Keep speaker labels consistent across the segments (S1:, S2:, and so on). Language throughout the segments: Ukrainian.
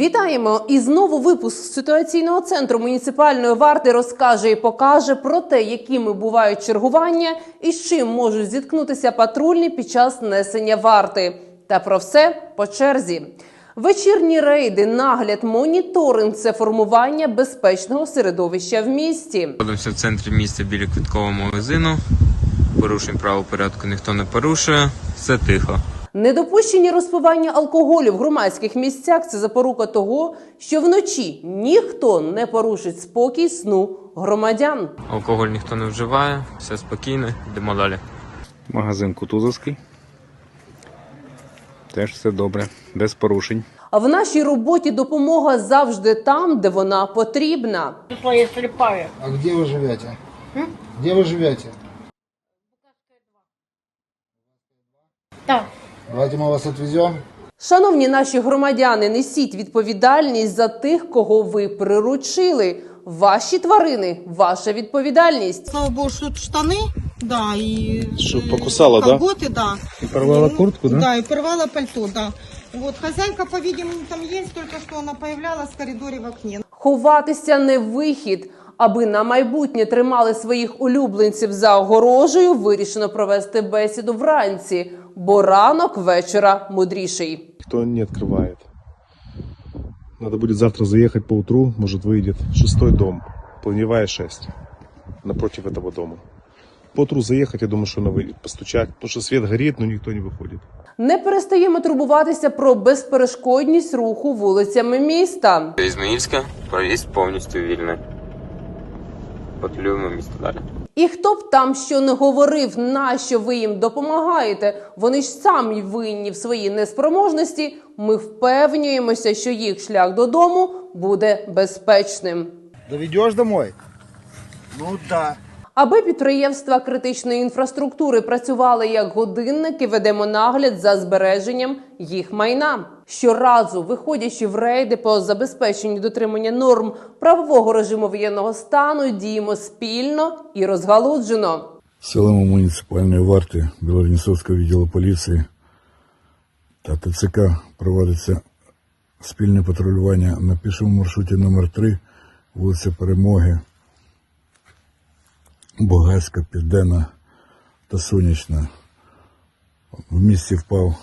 S1: Вітаємо! І знову випуск ситуаційного центру муніципальної варти розкаже і покаже про те, якими бувають чергування і з чим можуть зіткнутися патрульні під час несення варти. Та про все по черзі. Вечірні рейди, нагляд, моніторинг це формування безпечного середовища в місті.
S2: Знаходимося в центрі міста біля квіткового магазину. Порушень правопорядку ніхто не порушує, все тихо.
S1: Недопущення розпивання алкоголю в громадських місцях це запорука того, що вночі ніхто не порушить спокій сну громадян.
S2: Алкоголь ніхто не вживає, все спокійно, йдемо далі.
S3: Магазин Кутузовський. Теж все добре, без порушень.
S1: А в нашій роботі допомога завжди там, де вона потрібна.
S4: А где вы живете? Где вы живете?
S5: Так.
S4: Давайте мы вас отвезем.
S1: Шановні наші громадяни, несіть відповідальність за тих, кого ви приручили. Ваші тварини, ваша відповідальність.
S6: Слава богу, что тут штаны, да, и
S3: Что,
S6: э,
S3: покусала, да?
S6: колготы, да.
S3: И порвала
S6: Ну,
S3: куртку, да?
S6: Да, и порвала пальто, да. Вот, хозяйка, по-видимому, там есть, только что она появлялась в коридоре в окне.
S1: Ховатися не вихід. Аби на майбутнє тримали своїх улюбленців за огорожею, вирішено провести бесіду вранці, бо ранок вечора мудріший.
S7: Кто не открывает. Надо будет завтра заехать по утру, может выйдет шестой дом, планевая 6, напротив этого дома. По утру заехать, я думаю, что она выйдет, постучать, потому что свет горит, но никто не выходит.
S1: Не перестаємо турбуватися про безперешкодність руху вулицями міста.
S2: Ізмаїльська, проїзд повністю вільний. Патрулюємо місто далі.
S1: І хто б там що не говорив, нащо ви їм допомагаєте, вони ж самі винні в своїй неспроможності. Ми впевнюємося, що їх шлях додому буде безпечним.
S4: Доведеш домой? Ну да.
S1: Аби підприємства критичної інфраструктури працювали як годинники, ведемо нагляд за збереженням їх майна. Щоразу, виходячи в рейди по забезпеченню дотримання норм правового режиму воєнного стану, діємо спільно і розгалуджено.
S8: Силами муніципальної варти Білорнісовського відділу поліції та ТЦК проводиться спільне патрулювання на пішому маршруті номер 3 вулиця Перемоги, Богацька, Південна та Сонячна. В місті впав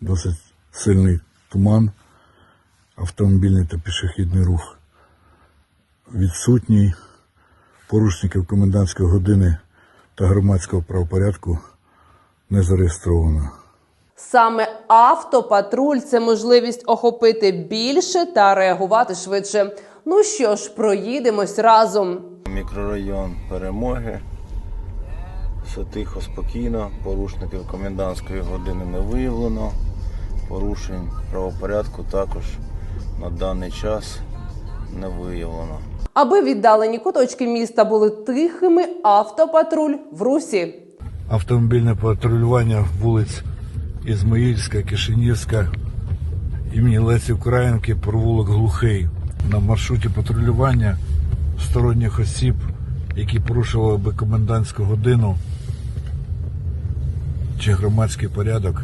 S8: досить сильний туман, автомобільний та пішохідний рух. Відсутній порушників комендантської години та громадського правопорядку не зареєстровано.
S1: Саме автопатруль це можливість охопити більше та реагувати швидше. Ну що ж, проїдемось разом.
S9: Мікрорайон перемоги. Все тихо, спокійно. Порушників комендантської години не виявлено. Порушень правопорядку також на даний час не виявлено.
S1: Аби віддалені куточки міста були тихими, автопатруль в русі.
S8: Автомобільне патрулювання вулиць Ізмаїльська, Кишинівська, імені Лесі Українки, провулок Глухий. На маршруті патрулювання сторонніх осіб, які порушували би комендантську годину чи громадський порядок,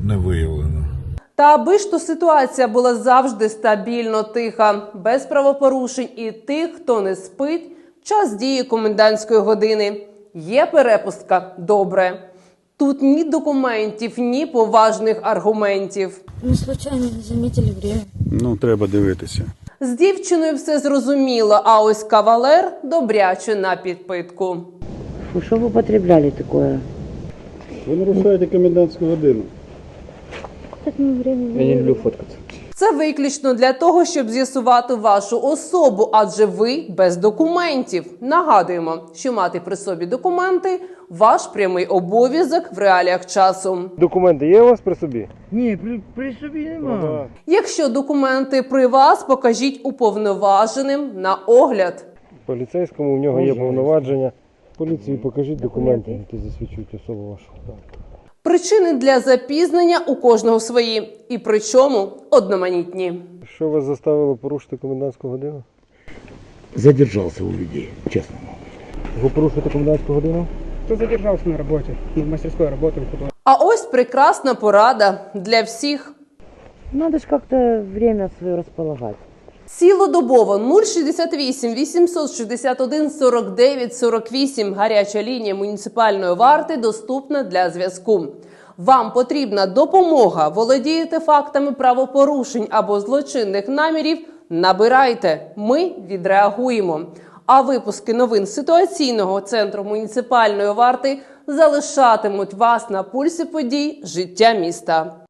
S8: не виявлено.
S1: Та аби ж то ситуація була завжди стабільно тиха, без правопорушень і тих, хто не спить, час дії комендантської години. Є перепустка добре. Тут ні документів, ні поважних аргументів.
S10: Мы случайно не заметили время.
S7: Ну, треба дивитися.
S1: З дівчиною все зрозуміло, а ось кавалер добряче на підпитку.
S5: Що ви употребляли таке?
S7: Ви нарушаєте комендантську годину.
S10: Так мы время Я не люблю фоткаться.
S1: Це виключно для того, щоб з'ясувати вашу особу, адже ви без документів. Нагадуємо, що мати при собі документи ваш прямий обов'язок в реаліях часу.
S7: Документи є у вас при собі?
S5: Ні, при, при собі нема.
S1: Якщо документи при вас, покажіть уповноваженим на огляд.
S7: Поліцейському в нього є повноваження. Поліції покажіть документи, які засвідчують особу вашу.
S1: Причини для запізнення у кожного свої, і причому одноманітні.
S7: Що вас заставило порушити комендантську годину?
S5: Задержался у людей, честно.
S7: Ви порушуєте комендантську годину?
S11: Кто задержался на работе? Мы в мастерской работаем.
S1: А ось прекрасна порада для всіх.
S5: Надо ж как-то время свое располагать.
S1: Цілодобово 068 861 49 48 гаряча лінія муніципальної варти доступна для зв'язку. Вам потрібна допомога, володієте фактами правопорушень або злочинних намірів. Набирайте, ми відреагуємо. А випуски новин ситуаційного центру муніципальної варти залишатимуть вас на пульсі подій життя міста.